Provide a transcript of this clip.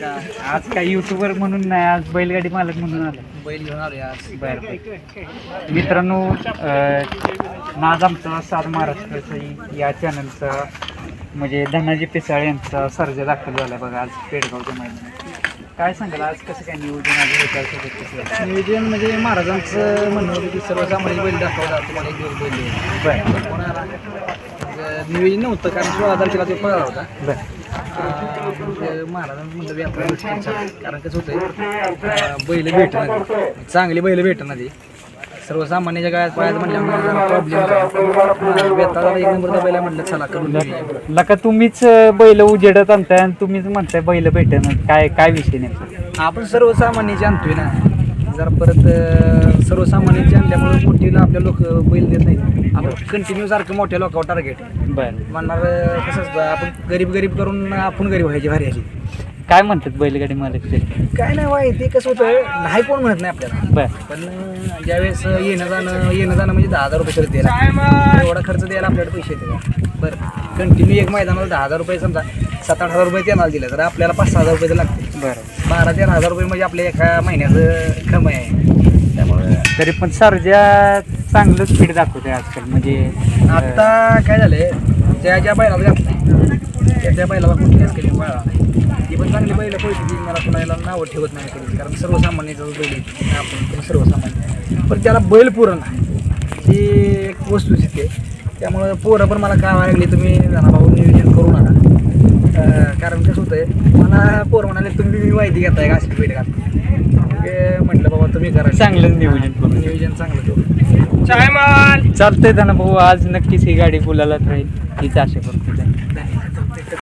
का? आज काय युट्यूबर म्हणून नाही आज बैलगाडी मालक म्हणून आलं. बैल घेऊन आलो आज. बरं बरं. मित्रांनो अं, नाद आमचा सात महाराष्ट्राचा या चॅनलचा म्हणजे धनाजी पिसाळ यांचा सर्ज दाखल झाला बघा आज पेडगावच्या मैदानात. काय सांगाल आज कसं काय नियोजन कसं? नियोजन म्हणजे महाराजांचं म्हणणं होतं की सर्वसामान्य बैल दाखवला तुम्हाला एक दिवस बैल देऊ. बरं. कोणाला मग नियोजन नव्हतं कारण सोळा तारखेला तो पळाला होता. बरं. महाराजांचं म्हणलं चालू. कारण कसं होतं बैल भेटणार चांगली बैल भेटणार ती सर्वसामान्याच्या काळात पायात म्हणल्यावर प्रॉब्लेम एक नंबरचा बैल म्हणलं चला करून. लका तुम्हीच बैल उजेडत आणताय आणि तुम्हीच म्हणताय बैल भेटेन काय काय विषय नेमका? आपण सर्वसामान्याचे आणतोय ना. जर परत सर्वसामान्यांचे आणल्यामुळे मोठीला आपल्या लोक बैल देत नाही आपण कंटिन्यू सारखं मोठ्या लोकांवर टार्गेट बरं. म्हणणार कसं असतं आपण गरीब गरीब करून आपण गरीब व्हायची भारी आली काय म्हणतात बैलगाडी मालक ते? काय नाही वाय ते कसं होतं नाही कोण म्हणत नाही आपल्याला. बरं. पण ज्यावेळेस येणं जाणं येणं जाणं म्हणजे दहा हजार रुपये खर्च द्यायला एवढा खर्च द्यायला आपल्याकडे पैसे येते का बरं कंटिन्यू एक मैदानाला दहा हजार रुपये समजा सात आठ हजार रुपये त्यांना दिले तर आपल्याला पाच सहा हजार रुपये लागते बरं. बारा तेरा हजार रुपये म्हणजे आपल्या एका महिन्याचं कमाई आहे. त्यामुळे तरी पण सर्जा चांगलं स्पीड दाखवते आजकाल म्हणजे आता काय झालंय त्या ज्या बैलाला घातलाय त्या त्या बैलाला कुठल्याच केली पळा ती पण चांगली बैल पळते ती मला कुणाला नावं ठेवत नाही कधी कारण सर्वसामान्याचा जो बैल आपण पण सर्वसामान्य पण त्याला बैल पुरण ही एक वस्तू आहे त्यामुळं पोरं पण मला काय लागली तुम्ही भाऊ नियोजन करू नका. कारण कसं होतंय मला पोरं म्हणाले तुम्ही मी माहिती घेताय का अशी बैल घालता म्हटलं बाबा तुम्ही करा. चांगलं नियोजन करून नियोजन चांगलं चालते ना भाऊ आज नक्कीच ही गाडी बोलायलाच राहील. हीच आशा करतो.